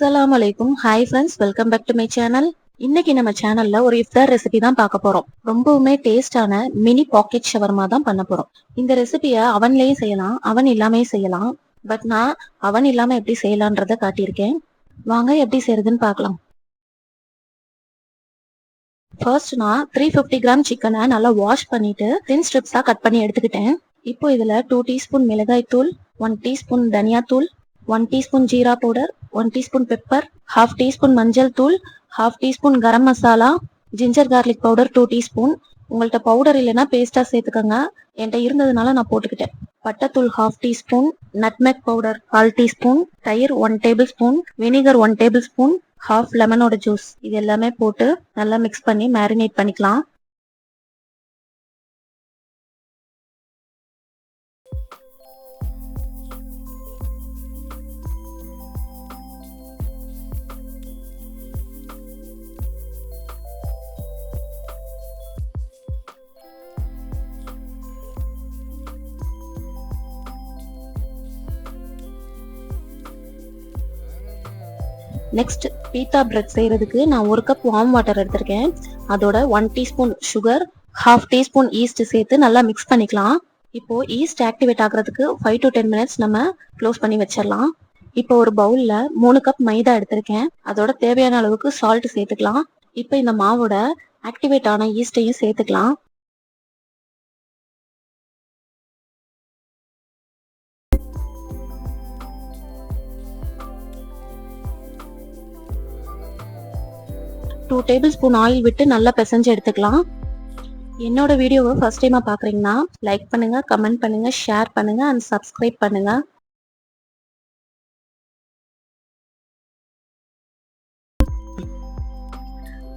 அஸ்ஸலாமு வலைக்கும் hi friends welcome back to my channel இன்னைக்கு நம்ம சேனல்ல ஒரு இஃப்தார் ரெசிபி தான் பார்க்க போறோம். ரொம்பவுமே டேஸ்டான மினி பாக்கெட் ஷவர்மா தான் பண்ண போறோம். இந்த ரெசிபியை அவன்லயும் செய்யலாம் அவன் இல்லாமையும் செய்யலாம். பட் நான் அவன் இல்லாம எப்படி செய்யலான்றத காட்டியிருக்கேன். வாங்க எப்படி செய்யறதுன்னு பார்க்கலாம். ஃபர்ஸ்ட் நான் த்ரீ ஃபிஃப்டி கிராம் சிக்கனை நல்லா வாஷ் பண்ணிட்டு தின் ஸ்ட்ரிப்ஸா கட் பண்ணி எடுத்துக்கிட்டேன். இப்போ இதுல டூ டீஸ்பூன் மிளகாய் தூள் ஒன் டீஸ்பூன் தனியா தூள் one teaspoon jeera powder one teaspoon pepper half teaspoon மஞ்சள் தூள் half teaspoon garam masala ginger garlic powder two teaspoon உங்கள்ட்ட பவுடர் இல்லைன்னா பேஸ்டா சேர்த்துக்கோங்க. என்கிட்ட இருந்ததுனால நான் போட்டுக்கிட்டேன். பட்டத்தூள் ஹாஃப் டீஸ்பூன் நட்மெக் பவுடர் கால் டீஸ்பூன் தயிர் one tablespoon vinegar one tablespoon half லெமனோட juice இது எல்லாமே போட்டு நல்லா மிக்ஸ் பண்ணி மேரினேட் பண்ணிக்கலாம். நெக்ஸ்ட் பீத்தா பிரெட் செய்யறதுக்கு நான் ஒரு கப் வார்ம் வாட்டர் எடுத்திருக்கேன். அதோட one teaspoon sugar half teaspoon yeast சேர்த்து நல்லா மிக்ஸ் பண்ணிக்கலாம். இப்போ ஈஸ்ட் ஆக்டிவேட் ஆகிறதுக்கு ஃபைவ் டு டென் மினிட்ஸ் நம்ம க்ளோஸ் பண்ணி வச்சிடலாம். இப்போ ஒரு பவுல்ல மூணு கப் மைதா எடுத்திருக்கேன். அதோட தேவையான அளவுக்கு சால்ட் சேர்த்துக்கலாம். இப்போ இந்த மாவோட ஆக்டிவேட் ஆன ஈஸ்டையும் சேர்த்துக்கலாம். டூ டேபிள் ஸ்பூன் ஆயில் விட்டு நல்லா பிசைஞ்சு எடுத்துக்கலாம். என்னோட வீடியோவை ஃபர்ஸ்ட் டைமாக பார்க்குறீங்கன்னா லைக் பண்ணுங்க கமெண்ட் பண்ணுங்க ஷேர் பண்ணுங்க அண்ட் சப்ஸ்கிரைப் பண்ணுங்க.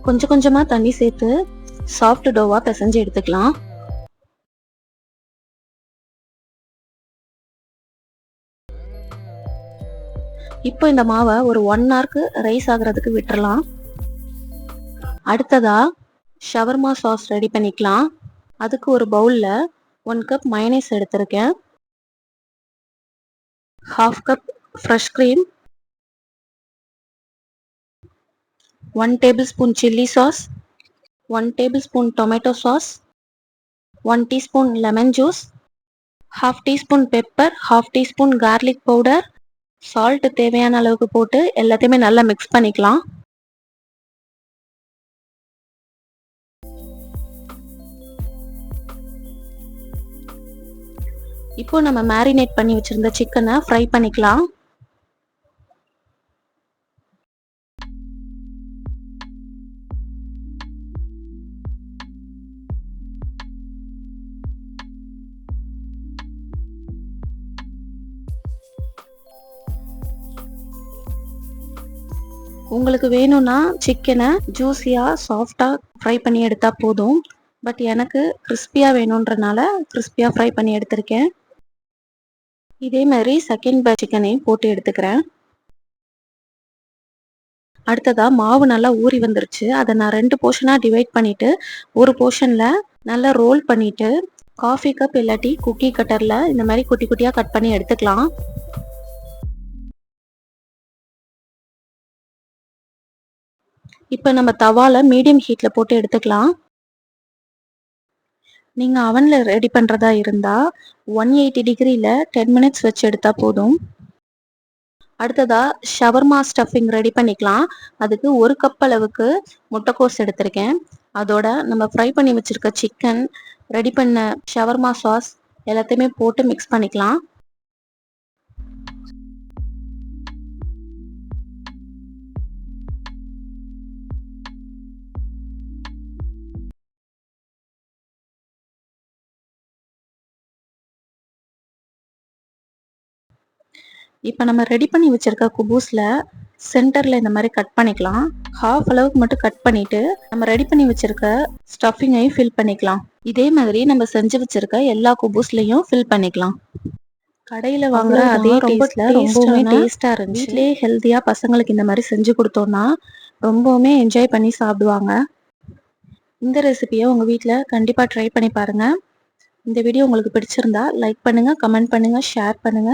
கொஞ்சம் கொஞ்சமாக தண்ணி சேர்த்து சாஃப்ட் டோவாக பிசைஞ்சு எடுத்துக்கலாம். இப்போ இந்த மாவை ஒரு ஒன் ஹவருக்கு ரைஸ் ஆகுறதுக்கு விட்டுறலாம். அடுத்ததா ஷவர்மா சாஸ் ரெடி பண்ணிக்கலாம். அதுக்கு ஒரு பவுலில் ஒன் கப் மயனைஸ் எடுத்திருக்கேன். Half cup fresh cream one tablespoon chilli sauce one tablespoon tomato sauce one teaspoon lemon juice half teaspoon pepper half teaspoon garlic powder salt தேவையான அளவுக்கு போட்டு எல்லாத்தையுமே நல்லா மிக்ஸ் பண்ணிக்கலாம். இப்போ நம்ம மேரினேட் பண்ணி வச்சிருந்த சிக்கனை ஃப்ரை பண்ணிக்கலாம். உங்களுக்கு வேணும்னா சிக்கனை ஜூஸியாக சாஃப்டாக ஃப்ரை பண்ணி எடுத்தால் போதும். பட் எனக்கு கிறிஸ்பியாக வேணுன்றனால கிறிஸ்பியாக ஃப்ரை பண்ணி எடுத்திருக்கேன். இதே மாதிரி செகண்ட் பேட்ச் சிக்கனையும் போட்டு எடுத்துக்கிறேன். அடுத்ததா மாவு நல்லா ஊறி வந்துருச்சு. அதை நான் ரெண்டு போர்ஷனாக டிவைட் பண்ணிட்டு ஒரு போர்ஷனில் நல்லா ரோல் பண்ணிட்டு காஃபி கப் இல்லாட்டி குக்கி கட்டரில் இந்த மாதிரி குட்டி குட்டியாக கட் பண்ணி எடுத்துக்கலாம். இப்போ நம்ம தவாவில் மீடியம் ஹீட்டில் போட்டு எடுத்துக்கலாம். நீங்க அவன்ல ரெடி பண்றதா இருந்தா ஒன் எயிட்டி டிகிரியில டென் மினிட்ஸ் வச்சு எடுத்தா போதும். அடுத்ததா ஷவர்மா ஸ்டஃபிங் ரெடி பண்ணிக்கலாம். அதுக்கு ஒரு கப் அளவுக்கு முட்டைக்கோஸ் எடுத்திருக்கேன். அதோட நம்ம ஃப்ரை பண்ணி வச்சிருக்க சிக்கன் ரெடி பண்ண ஷவர்மா சாஸ் எல்லாத்தையுமே போட்டு மிக்ஸ் பண்ணிக்கலாம். இப்போ நம்ம ரெடி பண்ணி வச்சிருக்க குபூஸ்ல சென்டர்ல இந்த மாதிரி கட் பண்ணிக்கலாம். ஹாஃப் அளவுக்கு மட்டும் கட் பண்ணிட்டு நம்ம ரெடி பண்ணி வச்சிருக்க ஸ்டஃபிங்கையும் ஃபில் பண்ணிக்கலாம். இதே மாதிரி நம்ம செஞ்சு வச்சிருக்க எல்லா குபூஸ்லயும் ஃபில் பண்ணிக்கலாம். கடையில வாங்குற அதே டேஸ்ட்ல ரொம்பவுமே டேஸ்டா இருந்துச்சு. வீட்லயே ஹெல்த்தியா பசங்களுக்கு இந்த மாதிரி செஞ்சு கொடுத்தோம்னா ரொம்பவுமே என்ஜாய் பண்ணி சாப்பிடுவாங்க. இந்த ரெசிபியை உங்க வீட்ல கண்டிப்பா ட்ரை பண்ணி பாருங்க. இந்த வீடியோ உங்களுக்கு பிடிச்சிருந்தா லைக் பண்ணுங்க கமெண்ட் பண்ணுங்க ஷேர் பண்ணுங்க.